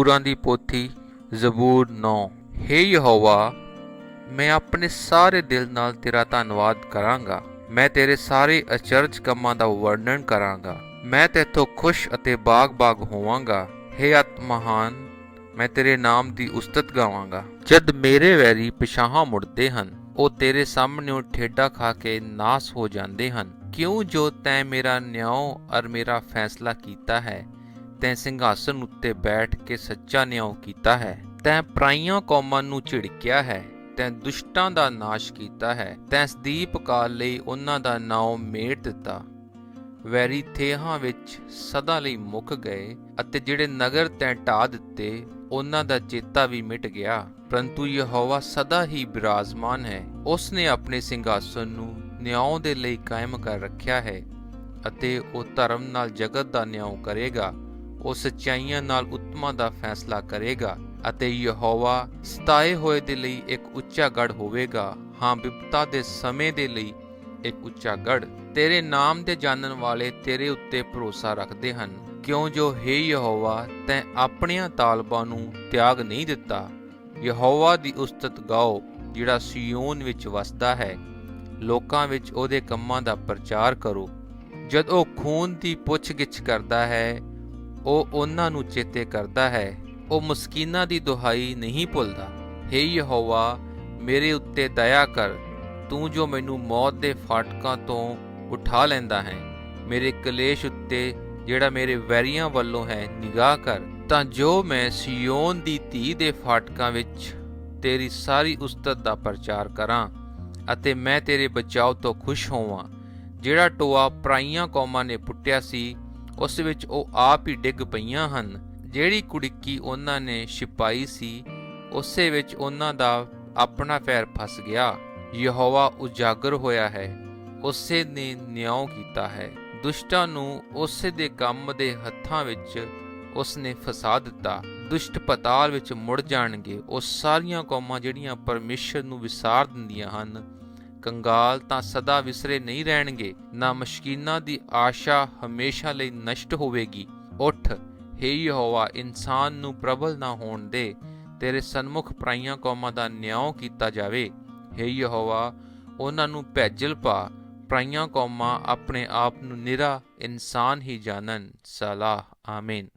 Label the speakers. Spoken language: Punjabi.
Speaker 1: ਪੂਰਾਂ ਦੀ ਪੋਥੀ ਜ਼ਬੂਰ 9 ਹੇ ਯਹੋਵਾ, ਮੈਂ ਆਪਣੇ ਸਾਰੇ ਦਿਲ ਨਾਲ ਤੇਰਾ ਧੰਨਵਾਦ ਕਰਾਂਗਾ। ਮੈਂ ਤੇਰੇ ਸਾਰੇ ਅਚਰਜ ਕੰਮਾਂ ਦਾ ਵਰਣਨ ਕਰਾਂਗਾ। ਮੈਂ ਤੇਥੋਂ ਖੁਸ਼ ਅਤੇ ਬਾਗ-ਬਾਗ ਹੋਵਾਂਗਾ। ਹੇ ਆਤਮਹਾਨ ਮੈਂ ਤੇਰੇ ਨਾਮ ਦੀ ਉਸਤਤ ਗਾਵਾਂਗਾ। ਜਦ ਮੇਰੇ ਵੈਰੀ ਪਿਛਾਹਾਂ ਮੁੜਦੇ ਹਨ, ਉਹ ਤੇਰੇ ਸਾਹਮਣੇ ਠੇਡਾ ਖਾ ਕੇ ਨਾਸ ਹੋ ਜਾਂਦੇ ਹਨ। ਕਿਉਂ ਜੋ ਤੈਂ ਮੇਰਾ ਨਿਆਂ ਅਰ ਮੇਰਾ ਫੈਸਲਾ ਕੀਤਾ ਹੈ ਤੈਂ ਸਿੰਘਾਸਨ ਉੱਤੇ ਬੈਠ ਕੇ ਸੱਚਾ ਨਿਆਂ ਕੀਤਾ ਹੈ। ਤੈਂ ਪਰਾਈਆਂ ਕੌਮਾਂ ਨੂੰ ਝਿੜਕਿਆ ਹੈ। ਤੈਂ ਦੁਸ਼ਟਾਂ ਦਾ ਨਾਸ਼ ਕੀਤਾ ਹੈ। ਤੈਂ ਸਦੀਪ ਕਾਲ ਲਈ ਉਹਨਾਂ ਦਾ ਨਾਮ ਮੇਟ ਦਿੱਤਾ। ਵੈਰੀ ਥੇਹਾਂ ਵਿੱਚ ਸਦਾ ਲਈ ਮੁੱਕ ਗਏ ਅਤੇ ਜਿਹੜੇ ਨਗਰ ਤੈਂ ਢਾ ਦਿੱਤੇ, ਉਹਨਾਂ ਦਾ ਚੇਤਾ ਵੀ ਮਿਟ ਗਿਆ। ਪਰੰਤੂ ਯਹੋਵਾ ਸਦਾ ਹੀ ਬਿਰਾਜਮਾਨ ਹੈ। ਉਸ ਨੇ ਆਪਣੇ ਸਿੰਘਾਸਨ ਨੂੰ ਨਿਆਂ ਦੇ ਲਈ ਕਾਇਮ ਕਰ ਰੱਖਿਆ ਹੈ ਅਤੇ ਉਹ ਧਰਮ ਨਾਲ ਜਗਤ ਦਾ ਨਿਆਂ ਕਰੇਗਾ। ਉਹ ਸੱਚਾਈਆਂ ਨਾਲ ਉਤਮਾਂ ਦਾ ਫੈਸਲਾ ਕਰੇਗਾ ਅਤੇ ਯਹੋਵਾ ਸਤਾਏ ਹੋਏ ਦੇ ਲਈ ਇੱਕ ਉੱਚਾ ਗੜ ਹੋਵੇਗਾ। ਹਾਂ ਵਿਪਤਾ ਦੇ ਸਮੇਂ ਦੇ ਲਈ ਇੱਕ ਉੱਚਾ ਗੜ ਤੇਰੇ ਨਾਮ ਦੇ ਜਾਣਨ ਵਾਲੇ ਤੇਰੇ ਉੱਤੇ ਭਰੋਸਾ ਰੱਖਦੇ ਹਨ। ਕਿਉਂ ਜੋ ਹੈ ਯਹੋਵਾ, ਤੈਂ ਆਪਣੀਆਂ ਤਾਲਬਾਂ ਨੂੰ ਤਿਆਗ ਨਹੀਂ ਦਿੱਤਾ। ਯਹੋਵਾ ਦੀ ਉਸਤਤ ਗਾਓ, ਜਿਹੜਾ ਸਿਯੋਨ ਵਿੱਚ ਵਸਦਾ ਹੈ। ਲੋਕਾਂ ਵਿੱਚ ਉਹਦੇ ਕੰਮਾਂ ਦਾ ਪ੍ਰਚਾਰ ਕਰੋ। ਜਦ ਉਹ ਖੂਨ ਦੀ ਪੁੱਛਗਿੱਛ ਕਰਦਾ ਹੈ ਉਹ ਉਹਨਾਂ ਨੂੰ ਚੇਤੇ ਕਰਦਾ ਹੈ। ਉਹ ਮਸਕੀਨਾਂ ਦੀ ਦੁਹਾਈ ਨਹੀਂ ਭੁੱਲਦਾ। ਹੇ ਯਹੋਵਾ, ਮੇਰੇ ਉੱਤੇ ਦਇਆ ਕਰ। ਤੂੰ ਜੋ ਮੈਨੂੰ ਮੌਤ ਦੇ ਫਾਟਕਾਂ ਤੋਂ ਉਠਾ ਲੈਂਦਾ ਹੈ, ਮੇਰੇ ਕਲੇਸ਼ ਉੱਤੇ ਜਿਹੜਾ ਮੇਰੇ ਵੈਰੀਆਂ ਵੱਲੋਂ ਹੈ, ਨਿਗਾਹ ਕਰ। ਤਾਂ ਜੋ ਮੈਂ ਸਿਯੋਨ ਦੀ ਧੀ ਦੇ ਫਾਟਕਾਂ ਵਿੱਚ ਤੇਰੀ ਸਾਰੀ ਉਸਤਤ ਦਾ ਪ੍ਰਚਾਰ ਕਰਾਂ ਅਤੇ ਮੈਂ ਤੇਰੇ ਬਚਾਓ ਤੋਂ ਖੁਸ਼ ਹੋਵਾਂ। ਜਿਹੜਾ ਟੋਆ ਪ੍ਰਾਈਆਂ ਕੌਮਾਂ ਨੇ ਪੁੱਟਿਆ ਸੀ ਉਸ ਵਿੱਚ ਉਹ ਆਪ ਹੀ ਡਿੱਗ ਪਈਆਂ ਹਨ। ਜਿਹੜੀ ਕੁੜਕੀ ਉਹਨਾਂ ਨੇ ਛਿਪਾਈ ਸੀ, ਉਸੇ ਵਿੱਚ ਉਹਨਾਂ ਦਾ ਆਪਣਾ ਪੈਰ ਫਸ ਗਿਆ। ਯਹੋਵਾ ਉਜਾਗਰ ਹੋਇਆ ਹੈ, ਉਸੇ ਨੇ ਨਿਆਂ ਕੀਤਾ ਹੈ। ਦੁਸ਼ਟਾਂ ਨੂੰ ਉਸੇ ਦੇ ਕੰਮ ਦੇ ਹੱਥਾਂ ਵਿੱਚ ਉਸਨੇ ਫਸਾ ਦਿੱਤਾ। ਦੁਸ਼ਟ ਪਤਾਲ ਵਿੱਚ ਮੁੜ ਜਾਣਗੇ। ਉਹ ਸਾਰੀਆਂ ਕੌਮਾਂ ਜਿਹੜੀਆਂ ਪਰਮੇਸ਼ਰ ਨੂੰ ਵਿਸਾਰ ਦਿੰਦੀਆਂ ਹਨ ਕੰਗਾਲ ਤਾਂ ਸਦਾ ਵਿਸਰੇ ਨਹੀਂ ਰਹਿਣਗੇ, ਨਾ ਮਸ਼ਕੀਨਾਂ ਦੀ ਆਸ਼ਾ ਹਮੇਸ਼ਾ ਲਈ ਨਸ਼ਟ ਹੋਵੇਗੀ। ਉੱਠ, ਹੇ ਯਹੋਵਾ, ਇਨਸਾਨ ਨੂੰ ਪ੍ਰਬਲ ਨਾ ਹੋਣ ਦੇ, ਤੇਰੇ ਸਨਮੁਖ ਪ੍ਰਾਈਆਂ ਕੌਮਾਂ ਦਾ ਨਿਆਂ ਕੀਤਾ ਜਾਵੇ। ਹੇ ਯਹੋਵਾ, ਉਹਨਾਂ ਨੂੰ ਭੈਜਲ ਪਾ, ਪ੍ਰਾਈਆਂ ਕੌਮਾਂ ਆਪਣੇ ਆਪ ਨੂੰ ਨਿਰਾ ਇਨਸਾਨ ਹੀ ਜਾਣਨ। ਸਲਾਹ, ਆਮੀਨ।